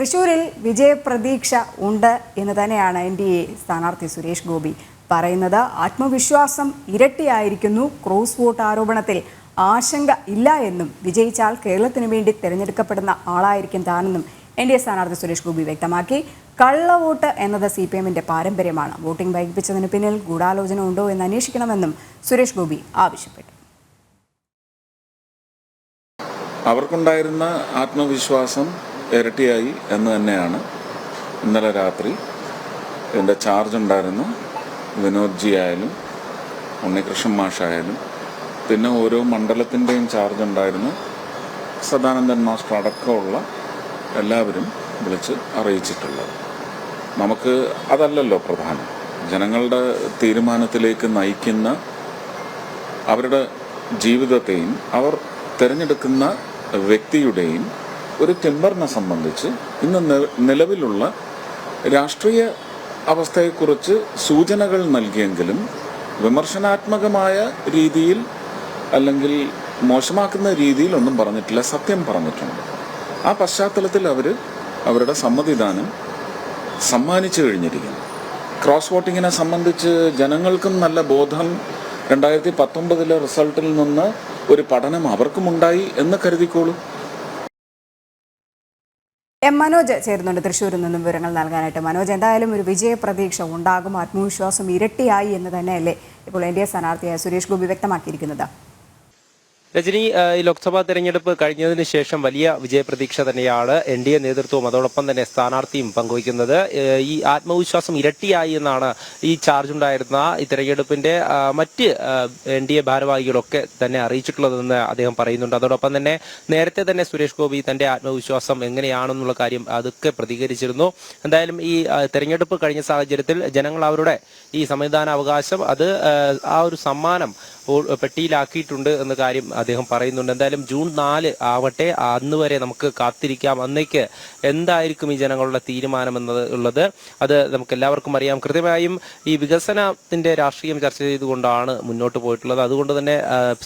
തൃശൂരിൽ വിജയപ്രതീക്ഷ ഉണ്ട് എന്ന് തന്നെയാണ് എൻ ഡി എ സ്ഥാനാർത്ഥി സുരേഷ് ഗോപി പറയുന്നത്. ആത്മവിശ്വാസം ഇരട്ടിയായിരിക്കുന്നു. ക്രോസ് വോട്ട് ആരോപണത്തിൽ ആശങ്ക ഇല്ല എന്നും വിജയിച്ചാൽ കേരളത്തിന് വേണ്ടി തിരഞ്ഞെടുക്കപ്പെടുന്ന ആളായിരിക്കും താനെന്നും എൻ ഡി എ സ്ഥാനാർത്ഥി സുരേഷ് ഗോപി വ്യക്തമാക്കി. കള്ളവോട്ട് എന്നത് സി പി എമ്മിന്റെ പാരമ്പര്യമാണ്. വോട്ടിംഗ് വൈകിപ്പിച്ചതിന് പിന്നിൽ ഗൂഢാലോചന ഉണ്ടോ എന്ന് അന്വേഷിക്കണമെന്നും സുരേഷ് ഗോപി ആവശ്യപ്പെട്ടു. അവർക്കുണ്ടായിരുന്ന ആത്മവിശ്വാസം ഇരട്ടിയായി എന്ന് തന്നെയാണ് ഇന്നലെ രാത്രി എന്റെ ചാർജ് ഉണ്ടായിരുന്ന. വിനോദ്ജി ആയാലും ഉണ്ണികൃഷ്ണൻ മാഷായാലും. പിന്നെ ഓരോ മണ്ഡലത്തിന്റെയും ചാർജ് ഉണ്ടായിരുന്നു. സദാനന്ദൻ മാസ്റ്റർ അടക്കമുള്ള എല്ലാവരും വിളിച്ച് അറിയിച്ചിട്ടുള്ളത്. നമുക്ക് അതല്ലല്ലോ പ്രധാനം. ജനങ്ങളുടെ തീരുമാനത്തിലേക്ക് നയിക്കുന്ന അവരുടെ ജീവിതത്തെയും അവർ തിരഞ്ഞെടുക്കുന്ന വ്യക്തിയുടെയും ഒരു ടെമ്പറിനെ സംബന്ധിച്ച് ഇന്ന് നിലവിലുള്ള രാഷ്ട്രീയ അവസ്ഥയെക്കുറിച്ച് സൂചനകൾ നൽകിയെങ്കിലും വിമർശനാത്മകമായ രീതിയിൽ അല്ലെങ്കിൽ മോശമാക്കുന്ന രീതിയിൽ ഒന്നും പറഞ്ഞിട്ടില്ല സത്യം പറഞ്ഞിട്ടുണ്ട്. ആ പശ്ചാത്തലത്തിൽ അവർ അവരുടെ സമ്മതിദാനം സമ്മാനിച്ചു കഴിഞ്ഞിരിക്കുന്നു. ക്രോസ് വോട്ടിങ്ങിനെ സംബന്ധിച്ച് ജനങ്ങൾക്കും നല്ല ബോധം രണ്ടായിരത്തി പത്തൊമ്പതിലെ റിസൾട്ടിൽ നിന്ന് ഒരു പഠനം അവർക്കുമുണ്ടായി എന്ന് കരുതിക്കോളൂ. എം മനോജ് ചേരുന്നുണ്ട്. തൃശ്ശൂരിൽ നിന്നും വിവരങ്ങൾ നൽകാനായിട്ട്. മനോജ് എന്തായാലും ഒരു വിജയ പ്രതീക്ഷ ഉണ്ടാകും. ആത്മവിശ്വാസം ഇരട്ടിയായി എന്ന് തന്നെയല്ലേ ഇപ്പോൾ എൻ ഡി എ സ്ഥാനാർത്ഥിയായ സുരേഷ് ഗോപി വ്യക്തമാക്കിയിരിക്കുന്നത്? രജനി ഈ ലോക്സഭാ തെരഞ്ഞെടുപ്പ് കഴിഞ്ഞതിന് ശേഷം വലിയ വിജയപ്രതീക്ഷ തന്നെയാണ് എൻ ഡി എ നേതൃത്വവും അതോടൊപ്പം തന്നെ സ്ഥാനാർത്ഥിയും പങ്കുവയ്ക്കുന്നത്. ഈ ആത്മവിശ്വാസം ഇരട്ടിയായി എന്നാണ് ഈ ചാർജ് ഉണ്ടായിരുന്ന ഈ തെരഞ്ഞെടുപ്പിന്റെ മറ്റ് എൻ ഡി എ ഭാരവാഹികളൊക്കെ തന്നെ അറിയിച്ചിട്ടുള്ളതെന്ന് അദ്ദേഹം പറയുന്നുണ്ട്. അതോടൊപ്പം തന്നെ നേരത്തെ തന്നെ സുരേഷ് ഗോപി തന്റെ ആത്മവിശ്വാസം എങ്ങനെയാണെന്നുള്ള കാര്യം അതൊക്കെ പ്രതികരിച്ചിരുന്നു. എന്തായാലും ഈ തെരഞ്ഞെടുപ്പ് കഴിഞ്ഞ സാഹചര്യത്തിൽ ജനങ്ങൾ അവരുടെ ഈ സംവിധാന അവകാശം അത് ആ, ഒരു സമ്മാനം പെട്ടിയിലാക്കിയിട്ടുണ്ട് എന്ന കാര്യം അദ്ദേഹം പറയുന്നുണ്ട്. എന്തായാലും ജൂൺ നാല് ആവട്ടെ അന്ന് വരെ നമുക്ക് കാത്തിരിക്കാം. അന്നേക്ക് എന്തായിരിക്കും ഈ ജനങ്ങളുടെ തീരുമാനം എന്നത് ഉള്ളത്? അത് നമുക്ക് എല്ലാവർക്കും അറിയാം. കൃത്യമായും ഈ വികസനത്തിന്റെ രാഷ്ട്രീയം ചർച്ച ചെയ്തുകൊണ്ടാണ് മുന്നോട്ട് പോയിട്ടുള്ളത്. അതുകൊണ്ട് തന്നെ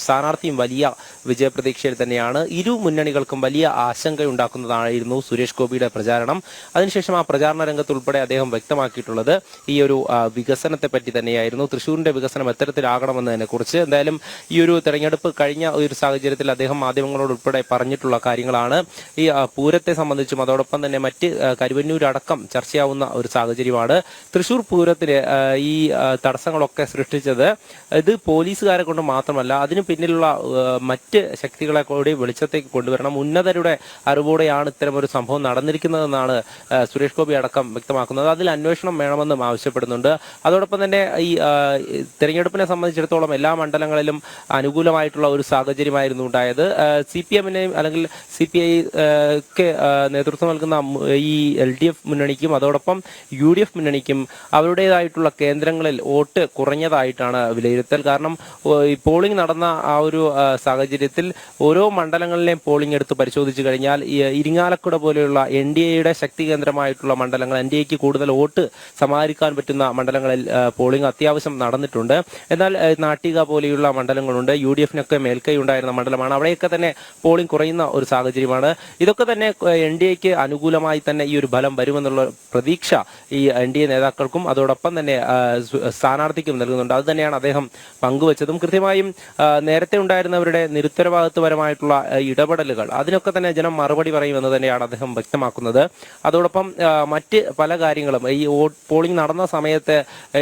സ്ഥാനാർത്ഥിയും വലിയ വിജയപ്രതീക്ഷയിൽ തന്നെയാണ്. ഇരു മുന്നണികൾക്കും വലിയ ആശങ്കയുണ്ടാക്കുന്നതായിരുന്നു സുരേഷ് ഗോപിയുടെ പ്രചാരണം. അതിനുശേഷം ആ പ്രചാരണ രംഗത്ത് ഉൾപ്പെടെ അദ്ദേഹം വ്യക്തമാക്കിയിട്ടുള്ളത് ഈ ഒരു വികസനത്തെ പറ്റി തന്നെയായിരുന്നു. തൃശൂരിന്റെ വികസനം എത്തരത്തിലാകണമെന്നതിനെ കുറിച്ച് എന്തായാലും ഈ ഒരു തെരഞ്ഞെടുപ്പ് കഴിഞ്ഞ ഒരു സാഹചര്യത്തിൽ അദ്ദേഹം മാധ്യമങ്ങളോട് ഉൾപ്പെടെ പറഞ്ഞിട്ടുള്ള കാര്യങ്ങളാണ്. ഈ പൂരത്തെ സംബന്ധിച്ചും അതോടൊപ്പം തന്നെ മറ്റ് കരുവന്നൂരടക്കം ചർച്ചയാവുന്ന ഒരു സാഹചര്യമാണ്. തൃശൂർ പൂരത്തിന് ഈ തടസ്സങ്ങളൊക്കെ സൃഷ്ടിച്ചത് ഇത് പോലീസുകാരെ കൊണ്ട് മാത്രമല്ല അതിന് പിന്നിലുള്ള മറ്റ് ശക്തികളെ കൂടി വെളിച്ചത്തേക്ക് കൊണ്ടുവരണം. ഉന്നതരുടെ അറിവോടെയാണ് ഇത്തരം ഒരു സംഭവം നടന്നിരിക്കുന്നതെന്നാണ് സുരേഷ് ഗോപി അടക്കം വ്യക്തമാക്കുന്നത്. അതിൽ അന്വേഷണം വേണമെന്നും ആവശ്യപ്പെടുന്നുണ്ട്. അതോടൊപ്പം തന്നെ ഈ തെരഞ്ഞെടുപ്പിനെ സംബന്ധിച്ചിടത്തോളം എല്ലാ മണ്ഡലങ്ങളിലും അനുകൂലമായിട്ടുള്ള ഒരു സാഹചര്യമായിരുന്നു ഉണ്ടായത്. സി പി എമ്മിനെയും അല്ലെങ്കിൽ സി പി ഐ ഒക്കെ നേതൃത്വം നൽകുന്ന ഈ എൽ ഡി എഫ് മുന്നണിക്കും അതോടൊപ്പം യു ഡി എഫ് മുന്നണിക്കും അവരുടേതായിട്ടുള്ള കേന്ദ്രങ്ങളിൽ വോട്ട് കുറഞ്ഞതായിട്ടാണ് വിലയിരുത്തൽ. കാരണം പോളിംഗ് നടന്ന ആ ഒരു സാഹചര്യത്തിൽ ഓരോ മണ്ഡലങ്ങളിലെയും പോളിംഗ് എടുത്ത് പരിശോധിച്ചു കഴിഞ്ഞാൽ ഇരിങ്ങാലക്കുട പോലെയുള്ള എൻ ഡി എയുടെ ശക്തി കേന്ദ്രമായിട്ടുള്ള മണ്ഡലങ്ങൾ എൻ ഡി എക്ക് കൂടുതൽ വോട്ട് സമാഹരിക്കാൻ പറ്റുന്ന മണ്ഡലങ്ങളിൽ പോളിംഗ് അത്യാവശ്യം നടന്നിട്ടുണ്ട്. എന്നാൽ നാട്ടിക പോലെയുള്ള മണ്ഡലങ്ങളുണ്ട്. യു ഡി എഫിനൊക്കെ മേൽക്കൈ ഉണ്ടായിരുന്ന മണ്ഡലമാണ്. അവിടെയൊക്കെ തന്നെ പോളിംഗ് കുറയുന്ന ഒരു സാഹചര്യമാണ്. ഇതൊക്കെ തന്നെ എൻ ഡി എക്ക് അനുകൂലമായി തന്നെ ഈ ഒരു ഫലം വരുമെന്നുള്ള പ്രതീക്ഷ ഈ എൻ ഡി എ നേതാക്കൾക്കും അതോടൊപ്പം തന്നെ സ്ഥാനാർത്ഥിക്കും നൽകുന്നുണ്ട്. അത് തന്നെയാണ് അദ്ദേഹം പങ്കുവച്ചതും. കൃത്യമായും നേരത്തെ ഉണ്ടായിരുന്നവരുടെ നിരുത്തരവാദിത്വപരമായിട്ടുള്ള ഇടപെടലുകൾ അതിനൊക്കെ തന്നെ ജനം മറുപടി പറയുമെന്ന് തന്നെയാണ് അദ്ദേഹം വ്യക്തമാക്കുന്നത്. അതോടൊപ്പം മറ്റ് പല കാര്യങ്ങളും ഈ പോളിംഗ് നടന്ന സമയത്ത്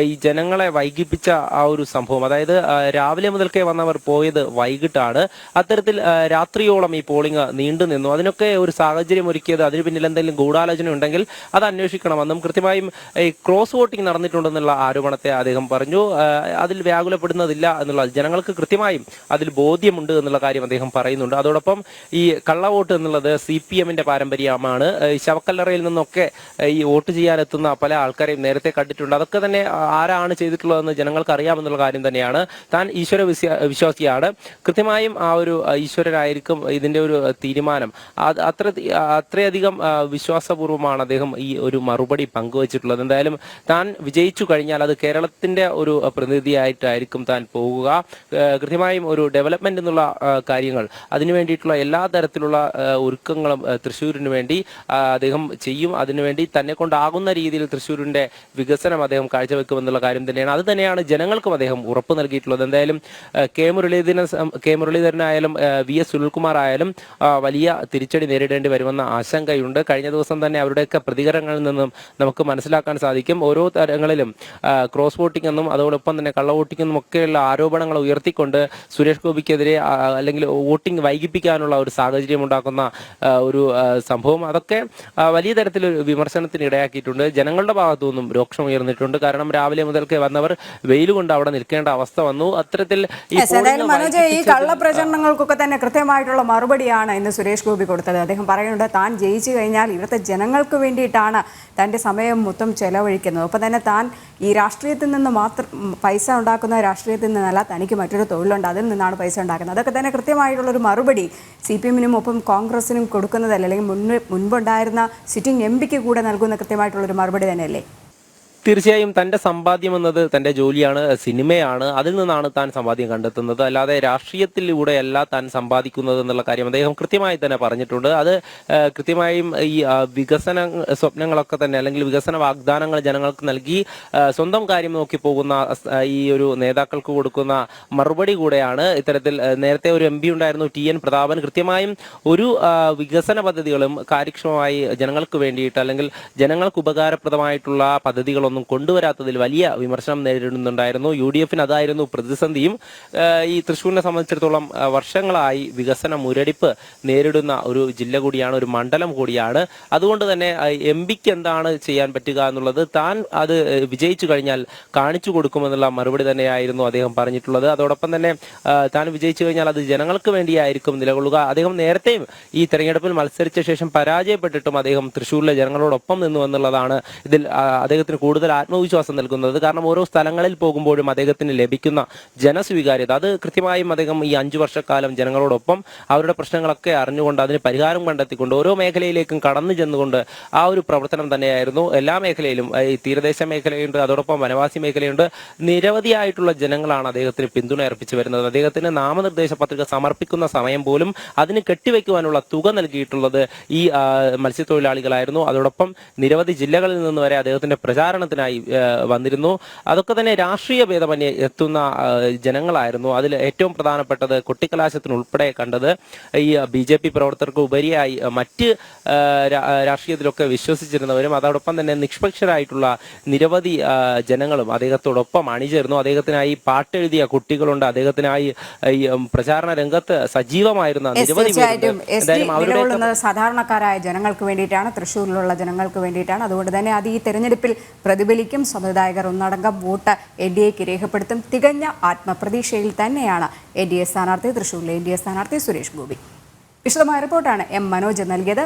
ഈ ജനങ്ങളെ വൈകിപ്പിച്ച ആ ഒരു സംഭവം അതായത് ആ, രാവിലെ മുതൽക്കേ വന്നവർ പോയത് വൈകിട്ടാണ്. അത്തരത്തിൽ രാത്രിയോളം ഈ പോളിംഗ് നീണ്ടു നിന്നു. അതിനൊക്കെ ഒരു സാഹചര്യം ഒരുക്കിയത് അതിന് പിന്നിൽ എന്തെങ്കിലും ഗൂഢാലോചന ഉണ്ടെങ്കിൽ അത് അന്വേഷിക്കണമെന്നും കൃത്യമായും ഈ ക്രോസ് വോട്ടിംഗ് നടന്നിട്ടുണ്ടെന്നുള്ള ആരോപണത്തെ അദ്ദേഹം പറഞ്ഞു. അതിൽ വ്യാകുലപ്പെടുന്നതില്ല എന്നുള്ള ജനങ്ങൾക്ക് കൃത്യമായും അതിൽ ബോധ്യമുണ്ട് എന്നുള്ള കാര്യം അദ്ദേഹം പറയുന്നുണ്ട്. അതോടൊപ്പം ഈ കള്ളവോട്ട് എന്നുള്ളത് സി പി എമ്മിന്റെ പാരമ്പര്യമാണ് ശവക്കല്ലറയിൽ നിന്നൊക്കെ ഈ വോട്ട് ചെയ്യാനെത്തുന്ന പല ആൾക്കാരെയും നേരത്തെ കണ്ടിട്ടുണ്ട്. അതൊക്കെ തന്നെ ആരാണ് ചെയ്തിട്ടുള്ളതെന്ന് ജനങ്ങൾക്ക് അറിയാമെന്നുള്ള കാര്യം തന്നെയാണ്. താൻ ഈശ്വര വിശ്വാ- വിശ്വാസിയാണ്. കൃത്യമായും ആ ഒരു ഈശ്വരനായിരിക്കും ഇതിന്റെ ഒരു തീരുമാനം. അത്ര അത്രയധികം വിശ്വാസപൂർവമാണ് അദ്ദേഹം ഈ ഒരു മറുപടി പങ്കുവച്ചിട്ടുള്ളത്. എന്തായാലും താൻ വിജയിച്ചു കഴിഞ്ഞാൽ അത് കേരളത്തിന്റെ ഒരു പ്രതിനിധിയായിട്ടായിരിക്കും താൻ പോകുക. കൃത്യമായും ഒരു ഡെവലപ്മെന്റ് എന്നുള്ള കാര്യങ്ങൾ അതിനു വേണ്ടിയിട്ടുള്ള എല്ലാ തരത്തിലുള്ള ഒരുക്കങ്ങളും തൃശ്ശൂരിന് വേണ്ടി അദ്ദേഹം ചെയ്യും. അതിനുവേണ്ടി തന്നെ കൊണ്ടാകുന്ന രീതിയിൽ തൃശ്ശൂരിന്റെ വികസനം അദ്ദേഹം കാഴ്ചവെക്കുമെന്നുള്ള കാര്യം തന്നെയാണ്. അത് തന്നെയാണ് ജനങ്ങൾക്കും അദ്ദേഹം ഉറപ്പ് നൽകിയിട്ടുള്ളത്. എന്തായാലും ആ, കെ മുരളീധരൻ കെ മുരളീധരനായാലും വി എസ് സുനിൽകുമാർ ആയാലും വലിയ തിരിച്ചടി നേരിടേണ്ടി വരുമെന്ന ആശങ്കയുണ്ട്. കഴിഞ്ഞ ദിവസം തന്നെ അവരുടെയൊക്കെ പ്രതികരണങ്ങളിൽ നിന്നും നമുക്ക് മനസ്സിലാക്കാൻ സാധിക്കും. ഓരോ തരങ്ങളിലും ക്രോസ് വോട്ടിംഗ് എന്നും അതോടൊപ്പം തന്നെ കള്ള വോട്ടിംഗ് എന്നും ഒക്കെയുള്ള ആരോപണങ്ങൾ ഉയർത്തിക്കൊണ്ട് സുരേഷ് ഗോപിക്കെതിരെ അല്ലെങ്കിൽ വോട്ടിംഗ് വൈകിപ്പിക്കാനുള്ള ഒരു സാഹചര്യം ഉണ്ടാക്കുന്ന ഒരു സംഭവം. അതൊക്കെ വലിയ തരത്തിൽ വിമർശനത്തിന് ഇടയാക്കിയിട്ടുണ്ട്. ജനങ്ങളുടെ ഭാഗത്തു നിന്നും രോക്ഷം ഉയർന്നിട്ടുണ്ട്. കാരണം രാവിലെ മുതൽക്ക് വന്നവർ വെയിൽ കൊണ്ട് അവിടെ നിൽക്കേണ്ട അവസ്ഥ വന്നു. അത്തരത്തിൽ Yes, മനോജ് ഈ കള്ളപ്രചരണങ്ങൾക്കൊക്കെ തന്നെ കൃത്യമായിട്ടുള്ള മറുപടിയാണ് ഇന്ന് സുരേഷ് ഗോപി കൊടുത്തത്. അദ്ദേഹം പറയുന്നുണ്ട് താൻ ജയിച്ചു കഴിഞ്ഞാൽ ഇവിടുത്തെ ജനങ്ങൾക്ക് വേണ്ടിയിട്ടാണ് തന്റെ സമയം മൊത്തം ചെലവഴിക്കുന്നത്. ഒപ്പം തന്നെ താൻ ഈ രാഷ്ട്രീയത്തിൽ നിന്ന് മാത്രം പൈസ ഉണ്ടാക്കുന്ന രാഷ്ട്രീയത്തിൽ നിന്നല്ല തനിക്ക് മറ്റൊരു തൊഴിലുണ്ട്. അതിൽ നിന്നാണ് പൈസ ഉണ്ടാക്കുന്നത്. അതൊക്കെ തന്നെ കൃത്യമായിട്ടുള്ളൊരു മറുപടി സി പി എമ്മിനും ഒപ്പം കോൺഗ്രസിനും കൊടുക്കുന്നതല്ല? അല്ലെങ്കിൽ മുൻപ് മുൻപുണ്ടായിരുന്ന സിറ്റിംഗ് എം പിക്ക് കൂടെ നൽകുന്ന കൃത്യമായിട്ടുള്ളൊരു മറുപടി തന്നെയല്ലേ? തീർച്ചയായും തന്റെ സമ്പാദ്യം എന്നത് തന്റെ ജോലിയാണ് സിനിമയാണ്. അതിൽ നിന്നാണ് താൻ സമ്പാദ്യം കണ്ടെത്തുന്നത്. അല്ലാതെ രാഷ്ട്രീയത്തിലൂടെയല്ല താൻ സമ്പാദിക്കുന്നത് എന്നുള്ള കാര്യം അദ്ദേഹം കൃത്യമായി തന്നെ പറഞ്ഞിട്ടുണ്ട്. അത് കൃത്യമായും ഈ വികസന സ്വപ്നങ്ങളൊക്കെ തന്നെ അല്ലെങ്കിൽ വികസന വാഗ്ദാനങ്ങൾ ജനങ്ങൾക്ക് നൽകി സ്വന്തം കാര്യം നോക്കി പോകുന്ന ഈ ഒരു നേതാക്കൾക്ക് കൊടുക്കുന്ന മറുപടി കൂടെയാണ് ഇത്തരത്തിൽ നേരത്തെ ഒരു എം ഉണ്ടായിരുന്നു ടി എൻ പ്രതാപൻ. കൃത്യമായും ഒരു വികസന പദ്ധതികളും കാര്യക്ഷമമായി ജനങ്ങൾക്ക് വേണ്ടിയിട്ട് അല്ലെങ്കിൽ ജനങ്ങൾക്ക് ഉപകാരപ്രദമായിട്ടുള്ള പദ്ധതികളൊന്നും കൊണ്ടുവരാത്തതിൽ വലിയ വിമർശനം നേരിടുന്നുണ്ടായിരുന്നു. യു ഡി എഫിന് അതായിരുന്നു പ്രതിസന്ധിയും. ഈ തൃശ്ശൂരിനെ സംബന്ധിച്ചിടത്തോളം വർഷങ്ങളായി വികസന മുരടിപ്പ് നേരിടുന്ന ഒരു ജില്ല കൂടിയാണ് ഒരു മണ്ഡലം കൂടിയാണ്. അതുകൊണ്ട് തന്നെ എം പിക്ക് എന്താണ് ചെയ്യാൻ പറ്റുക എന്നുള്ളത് താൻ അത് വിജയിച്ചു കഴിഞ്ഞാൽ കാണിച്ചു കൊടുക്കുമെന്നുള്ള മറുപടി തന്നെയായിരുന്നു അദ്ദേഹം പറഞ്ഞിട്ടുള്ളത്. അതോടൊപ്പം തന്നെ താൻ വിജയിച്ചു കഴിഞ്ഞാൽ അത് ജനങ്ങൾക്ക് വേണ്ടിയായിരിക്കും നിലകൊള്ളുക. അദ്ദേഹം നേരത്തെയും ഈ തെരഞ്ഞെടുപ്പിൽ മത്സരിച്ച ശേഷം പരാജയപ്പെട്ടിട്ടും അദ്ദേഹം തൃശ്ശൂരിലെ ജനങ്ങളോടൊപ്പം നിന്നു എന്നുള്ളതാണ് ഇതിൽ അദ്ദേഹത്തിന് കൂടുതൽ ആത്മവിശ്വാസം നൽകുന്നത്. കാരണം ഓരോ സ്ഥലങ്ങളിൽ പോകുമ്പോഴും അദ്ദേഹത്തിന് ലഭിക്കുന്ന ജനസ്വീകാര്യത. അത് കൃത്യമായും അദ്ദേഹം ഈ അഞ്ചു വർഷക്കാലം ജനങ്ങളോടൊപ്പം അവരുടെ പ്രശ്നങ്ങളൊക്കെ അറിഞ്ഞുകൊണ്ട് അതിന് പരിഹാരം കണ്ടെത്തിക്കൊണ്ട് ഓരോ മേഖലയിലേക്കും കടന്നു ചെന്നുകൊണ്ട് ആ ഒരു പ്രവർത്തനം തന്നെയായിരുന്നു. എല്ലാ മേഖലയിലും ഈ തീരദേശ മേഖലയുണ്ട് അതോടൊപ്പം വനവാസി മേഖലയുണ്ട്. നിരവധിയായിട്ടുള്ള ജനങ്ങളാണ് അദ്ദേഹത്തിന് പിന്തുണ അർപ്പിച്ചു വരുന്നത്. അദ്ദേഹത്തിന് നാമനിർദ്ദേശ പത്രിക സമർപ്പിക്കുന്ന സമയം പോലും അതിന് കെട്ടിവെക്കുവാനുള്ള തുക നൽകിയിട്ടുള്ളത് ഈ മത്സ്യത്തൊഴിലാളികളായിരുന്നു. അതോടൊപ്പം നിരവധി ജില്ലകളിൽ നിന്ന് വരെ അദ്ദേഹത്തിന്റെ പ്രചാരണത്തിനായി വന്നിരുന്നു. അതൊക്കെ തന്നെ രാഷ്ട്രീയ ഭേദമന്യേ എത്തുന്ന ജനങ്ങളായിരുന്നു. അതിൽ ഏറ്റവും പ്രധാനപ്പെട്ടത് കൊട്ടിക്കലാശത്തിനുൾപ്പെടെ കണ്ടത് ഈ ബി ജെ പി പ്രവർത്തകർക്ക് ഉപരിയായി മറ്റ് രാഷ്ട്രീയത്തിലൊക്കെ വിശ്വസിച്ചിരുന്നവരും അതോടൊപ്പം തന്നെ നിഷ്പക്ഷരായിട്ടുള്ള നിരവധി ജനങ്ങളും അദ്ദേഹത്തോടൊപ്പം അണിചേർന്നു. അദ്ദേഹത്തിനായി പാട്ടെഴുതിയ കുട്ടികളുണ്ട്. അദ്ദേഹത്തിനായി ഈ പ്രചാരണ രംഗത്ത് സജീവമായിരുന്ന നിരവധി സാധാരണക്കാരായ ജനങ്ങൾക്ക് വേണ്ടിയിട്ടാണ് തൃശ്ശൂരിലുള്ള ജനങ്ങൾക്ക് വേണ്ടിയിട്ടാണ്. അതുകൊണ്ട് തന്നെ അത് ഈ തെരഞ്ഞെടുപ്പിൽ പ്രതിഫലിക്കും. സമുദായകർ ഒന്നടങ്കം വോട്ട് എൻ ഡി എക്ക് രേഖപ്പെടുത്തും. തികഞ്ഞ ആത്മപ്രതീക്ഷയിൽ തന്നെയാണ് എൻ ഡി എ സ്ഥാനാർത്ഥി തൃശ്ശൂരിലെ എൻ ഡി എ സ്ഥാനാർത്ഥി സുരേഷ് ഗോപി. വിശദമായ റിപ്പോർട്ടാണ് എം മനോജ് നൽകിയത്.